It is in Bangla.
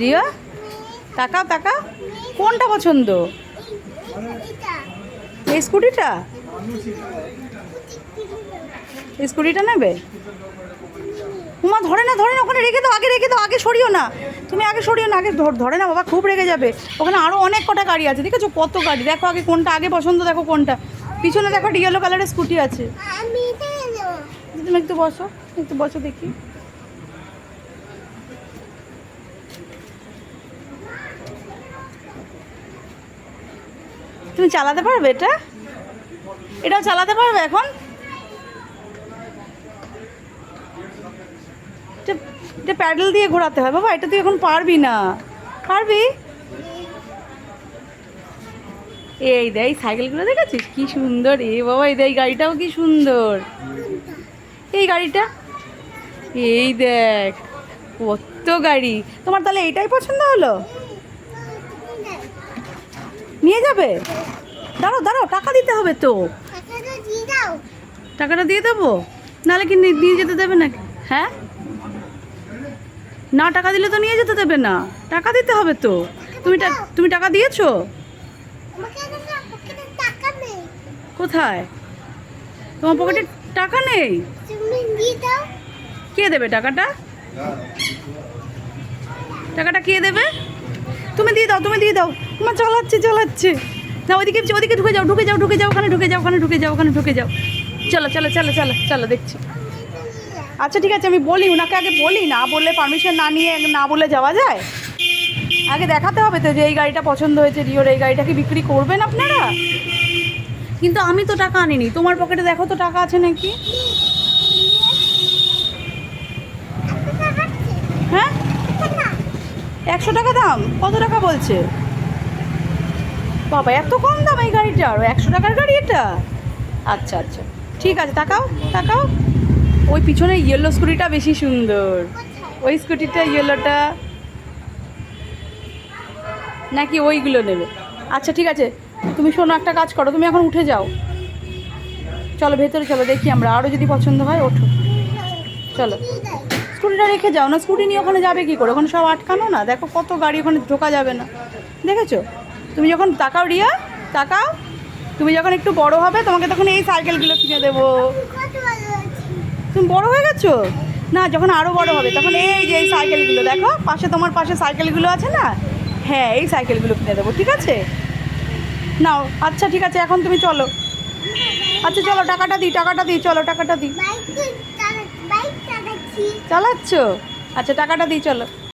রিয়া? তাকাও তাকাও। কোনটা পছন্দ? এই স্কুটিটা? স্কুটিটা নেবে? উমা ধরে না ধরে না ওখানে রেখে দাও আগে রেখে দাও আগে সরিও না। তুমি আগে সরিও না আগে ধর- না বাবা খুব রেগে যাবে। ওখানে আরও অনেক কটা গাড়ি আছে দেখেছ কত গাড়ি? দেখো আগে কোনটা আগে পছন্দ দেখো কোনটা। পিছনে দেখো ইয়েলো কালারের স্কুটি আছে। তুমি একটু বসো একটু বসো দেখি। তুমি চালাতে পারবে এটা? এটাও চালাতে পারবে এখন? এটা- প্যাডেল দিয়ে ঘোরাতে হয়। বাবা, এটা তুই এখন পারবি না। পারবি? এই দেখ, এই সাইকেলগুলো দেখেছিস? কি সুন্দর। এ বাবা, এই এই গাড়িটাও কি সুন্দর। এই গাড়িটা? এই দেখ, কত গাড়ি। তোমার তাহলে এইটাই পছন্দ হলো? নিয়ে যাবে? দাঁড়াও দাঁড়াও, টাকা দিতে হবে তো। টাকাটা দিয়ে দেবো? নাহলে কি নিয়ে যেতে দেবে না হ্যাঁ? না, টাকা দিলে তো নিয়ে যেতে দেবে না। টাকা দিতে হবে তো। তুমি তুমি টাকা দিয়েছ? কোথায়? তোমার পকেটে টাকা নেই? কে দেবে টাকাটা? টাকাটা কে দেবে? তুমি দিয়ে দাও, তুমি দিয়ে দাও। মা চালাচ্ছে চালাচ্ছে না, ওইদিকে ওইদিকে ঢুকে যাও ঢুকে যাও ঢুকে যাও, ওখানে ঢুকে যাও, ওখানে ঢুকে যাও, ওখানে ঢুকে যাও। চলো চলো চলো চলো চলো, দেখছি। আচ্ছা ঠিক আছে, আমি বলি ওনাকে আগে বলি, না বললে পারমিশন না নিয়ে না বলে যাওয়া যায়? আগে দেখাতে হবে তো যে এই গাড়িটা পছন্দ হয়েছে, রিওর এই গাড়িটা কি বিক্রি করবেন আপনারা? কিন্তু আমি তো টাকা আনিনি, তোমার পকেটে দেখো তো টাকা আছে নাকি? হ্যাঁ? একশো টাকা দাম, কত টাকা বলছে? বাবা, এত কম দাম এই গাড়িটা? গাড়িটার একশো টাকার গাড়ি এটা? আচ্ছা আচ্ছা। ঠিক আছে, তাকাও তাকাও। ওই পিছনে ইয়েলো স্কুটিটা বেশি সুন্দর। ওই স্কুটিটা ইয়েলোটা নাকি ওইগুলো নেবে। আচ্ছা ঠিক আছে। তুমি শোনো, একটা কাজ করো, তুমি এখন উঠে যাও। চলো, ভেতরে চলো, দেখি আমরা। আরও যদি পছন্দ হয়, ওঠো। চলো। স্কুটিটা রেখে যাও, না স্কুটি নিয়ে ওখানে যাবে কি করে? ওখানে সব আটকানো না? দেখো, কত গাড়ি ওখানে ঢোকা যাবে না। দেখেছ? তুমি যখন তাকাও রিয়া তাকাও। তুমি যখন একটু বড় হবে তোমাকে তখন এই সাইকেলগুলো কিনে দেবো। তুমি বড় হয়ে গেছো? না যখন আরও বড় হবে তখন এই যে এই সাইকেলগুলো দেখো পাশে তোমার পাশে সাইকেলগুলো আছে না? হ্যাঁ এই সাইকেলগুলো কিনে দেবো ঠিক আছে? নাও আচ্ছা ঠিক আছে এখন তুমি চলো। আচ্ছা চলো টাকাটা দিই টাকাটা দিই চলো টাকাটা দিই। চালাচ্ছ? আচ্ছা টাকাটা দিই চলো।